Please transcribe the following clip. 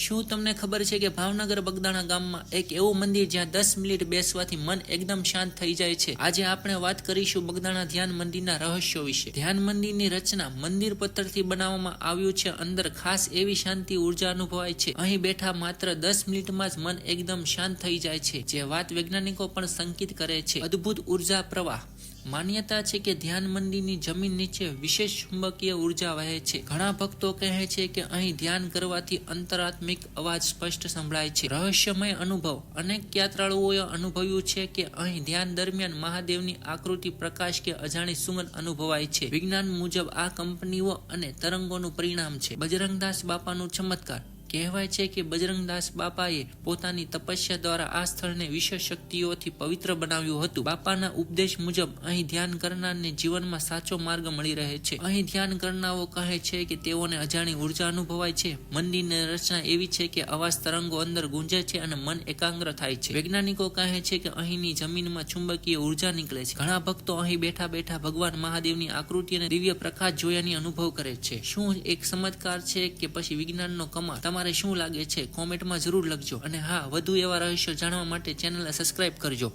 શું તમને ખબર છે કે ભાવનગર બગદાણા ગામમાં એક એવું મંદિર જ્યાં દસ મિનિટ બેસવાથી મન એકદમ શાંત થઈ જાય છે? આજે આપણે વાત કરીશું બગદાણા ધ્યાન મંદિરના રહસ્યો વિશે. ધ્યાન મંદિરની રચના મંદિર પથ્થરથી બનાવવામાં આવ્યું છે. અંદર ખાસ એવી શાંતિ ઊર્જા અનુભવાય છે. અહીં બેઠા માત્ર દસ મિનિટમાં જ મન એકદમ શાંત થઈ જાય છે. જે વાત વૈજ્ઞાનિકો પણ સંકેત કરે છે. અદ્ભુત ઊર્જા પ્રવાહ માન્યતા છે કે ધ્યાન મંદિરની જમીન નીચે વિશેષ ચુંબકીય ઊર્જા વહે છે. ઘણા ભક્તો કહે છે કે અહીં ધ્યાન કરવાથી અંતરાત્મિક અવાજ સ્પષ્ટ સંભળાય છે. રહસ્યમય અનુભવ. અનેક યાત્રાળુઓએ અનુભવ્યું છે કે અહીં ધ્યાન દરમિયાન મહાદેવની આકૃતિ પ્રકાશ કે અજાણી સુગંધ અનુભવાય છે. વિજ્ઞાન મુજબ આ કંપનીઓ અને તરંગોનું પરિણામ છે. બજરંગદાસ બાપાનું ચમત્કાર. કહેવાય છે કે બજરંગદાસ બાપાએ પોતાની તપસ્યા દ્વારા આ સ્થળને વિશ્વ શક્તિઓથી પવિત્ર બનાવ્યું હતું. બાપાના ઉપદેશ મુજબ અહીં ધ્યાન કરનારને જીવનમાં સાચો માર્ગ મળી રહે છે. અહીં ધ્યાન કરનારો કહે છે કે તેઓને અજાણી ઊર્જા અનુભવાય છે. મંદિરની રચના એવી છે કે અવાજ તરંગો અંદર ગુંજે છે અને મન એકાગ્ર થાય છે. વૈજ્ઞાનિકો કહે છે કે અહીંની જમીનમાં ચુંબકીય ઊર્જા નીકળે છે. ઘણા ભક્તો અહીં બેઠા બેઠા ભગવાન મહાદેવની આકૃતિ અને દિવ્ય પ્રકાશ જોયાની અનુભવ કરે છે. શું એક ચમત્કાર છે કે પછી વિજ્ઞાનનો કમાલ? તમારે શું લાગે છે? કોમેન્ટમાં જરૂર લખજો. અને હા, વધુ એવા રહસ્યો જાણવા માટે ચેનલને સબસ્ક્રાઇબ કરજો.